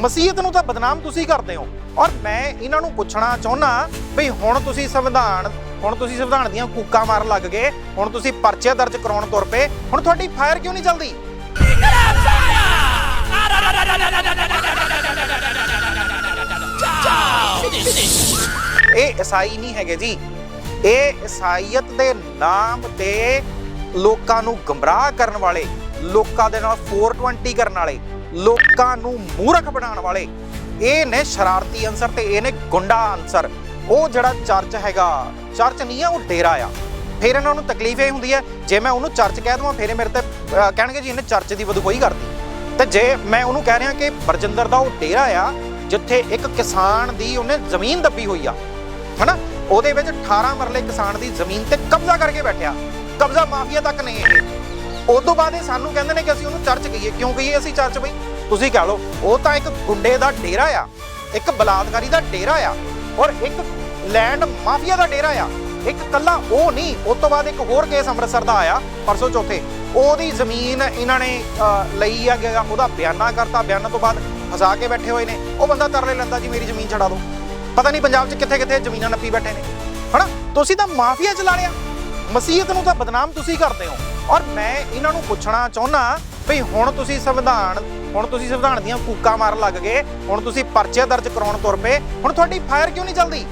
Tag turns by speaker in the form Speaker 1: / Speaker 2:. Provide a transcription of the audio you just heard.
Speaker 1: ਮਸੀਹਤ ਨੂੰ ਤਾਂ ਬਦਨਾਮ ਤੁਸੀਂ ਕਰਦੇ ਹੋ। ਔਰ ਮੈਂ ਇਹਨਾਂ ਨੂੰ ਪੁੱਛਣਾ ਚਾਹੁੰਦਾ ਵੀ ਹੁਣ ਤੁਸੀਂ ਸੰਵਿਧਾਨ, ਹੁਣ ਤੁਸੀਂ ਸੰਵਿਧਾਨ ਦੀਆਂ ਕੂਕਾਂ ਮਾਰਨ ਲੱਗ ਗਏ, ਹੁਣ ਤੁਸੀਂ ਪਰਚੇ ਦਰਜ ਕਰਾਉਣ ਤੁਰ ਪਏ, ਹੁਣ ਤੁਹਾਡੀ ਫਾਇਰ ਕਿਉਂ ਨਹੀਂ ਚੱਲਦੀ? ਇਹ ਈਸਾਈ ਨਹੀਂ ਹੈਗੇ ਜੀ। ਇਹ ਈਸਾਈਅਤ ਦੇ ਨਾਮ ਤੇ ਲੋਕਾਂ ਨੂੰ ਗਮਰਾਹ ਕਰਨ ਵਾਲੇ, ਲੋਕਾਂ ਦੇ ਨਾਲ 420 ਕਰਨ ਵਾਲੇ ਲੋਕਾਂ ਨੂੰ ਮੂਰਖ ਬਣਾਉਣ ਵਾਲੇ। ਇਹ ਨੇ ਸ਼ਰਾਰਤੀ ਅੰਸਰ ਤੇ ਇਹ ਨੇ ਗੁੰਡਾ ਅੰਸਰ ਉਹ ਜਿਹੜਾ ਚਰਚ ਹੈਗਾ, ਚਰਚ ਨਹੀਂ ਆ, ਉਹ ਡੇਰਾ ਆ। ਫਿਰ ਇਹਨਾਂ ਨੂੰ ਤਕਲੀਫ ਇਹ ਹੁੰਦੀ ਹੈ, ਜੇ ਮੈਂ ਉਹਨੂੰ ਚਰਚ ਕਹਿ ਦਵਾਂ, ਫਿਰ ਇਹ ਮੇਰੇ ਤੇ ਕਹਿਣਗੇ ਜੀ ਇਹਨੇ ਚਰਚ ਦੀ ਵਦੂ ਕੋਈ ਕਰਦੀ ਤੇ ਜੇ ਮੈਂ ਉਹਨੂੰ ਕਹਿ ਰਿਹਾ ਕਿ ਬਰਜਿੰਦਰ ਦਾ ਉਹ ਡੇਰਾ ਆ, ਜਿੱਥੇ ਇੱਕ ਕਿਸਾਨ ਦੀ ਉਹਨੇ ਜ਼ਮੀਨ ਦੱਬੀ ਹੋਈ ਆ, ਹਨਾ? ਉਹਦੇ ਵਿੱਚ 18 ਮਰਲੇ ਕਿਸਾਨ ਦੀ ਜ਼ਮੀਨ ਤੇ ਕਬਜ਼ਾ ਕਰਕੇ ਬੈਠਿਆ। ਕਬਜ਼ਾ ਮਾਫੀਆ ਤੱਕ ਨਹੀਂ ਇਹ। ਉਸ ਤੋਂ ਬਾਅਦ ਇਹ ਸਾਨੂੰ ਕਹਿੰਦੇ ਨੇ ਕਿ ਅਸੀਂ ਉਹਨੂੰ ਚਰਚ ਕਹੀਏ। ਕਿਉਂ ਕਹੀਏ ਅਸੀਂ ਚਰਚ ਬਈ? ਤੁਸੀਂ ਕਹ ਲਓ ਉਹ ਤਾਂ ਇੱਕ ਗੁੰਡੇ ਦਾ ਡੇਰਾ ਆ ਇੱਕ ਬਲਾਤਕਾਰੀ ਦਾ ਡੇਰਾ ਆ ਔਰ ਇੱਕ ਲੈਂਡ ਮਾਫੀਆ ਦਾ ਡੇਰਾ ਆ। ਇੱਕ ਕੱਲਾ ਉਹ ਨਹੀਂ ਉਸ ਤੋਂ ਬਾਅਦ ਇੱਕ ਹੋਰ ਕੇਸ ਅੰਮ੍ਰਿਤਸਰ ਦਾ ਆਇਆ ਪਰਸੋਂ ਚੌਥੇ। ਉਹਦੀ ਜ਼ਮੀਨ ਇਹਨਾਂ ਨੇ ਅਹ, ਲਈ ਆ ਗਿਆ ਉਹਦਾ ਬਿਆਨਾ ਕਰਤਾ। ਬਿਆਨਾਂ ਤੋਂ ਬਾਅਦ ਫਸਾ ਕੇ ਬੈਠੇ ਹੋਏ ਨੇ। ਉਹ ਬੰਦਾ ਤਰਲੇ ਲੈਂਦਾ ਜੀ ਮੇਰੀ ਜ਼ਮੀਨ ਛਡਾ ਦਿਓ ਪਤਾ ਨਹੀਂ ਪੰਜਾਬ 'ਚ ਕਿੱਥੇ ਕਿੱਥੇ ਜ਼ਮੀਨਾਂ ਨੱਪੀ ਬੈਠੇ ਨੇ। ਹਨਾ? ਤੁਸੀਂ ਤਾਂ ਮਾਫੀਆ ਚਲਾ ਲਿਆ। ਮਸੀਹਤ ਨੂੰ ਤਾਂ ਬਦਨਾਮ ਤੁਸੀਂ ਕਰਦੇ ਹੋ। ਔਰ ਮੈਂ ਇਹਨਾਂ ਨੂੰ ਪੁੱਛਣਾ ਚਾਹੁੰਦਾ ਵੀ ਹੁਣ ਤੁਸੀਂ ਸੰਵਿਧਾਨ, ਹੁਣ ਤੁਸੀਂ ਸੰਵਿਧਾਨ ਦੀਆਂ ਕੂਕਾਂ ਮਾਰਨ ਲੱਗ ਗਏ, ਹੁਣ ਤੁਸੀਂ ਪਰਚੇ ਦਰਜ ਕਰਾਉਣ ਤੁਰ ਪਏ, ਹੁਣ ਤੁਹਾਡੀ ਫਾਇਰ ਕਿਉਂ ਨਹੀਂ ਚੱਲਦੀ?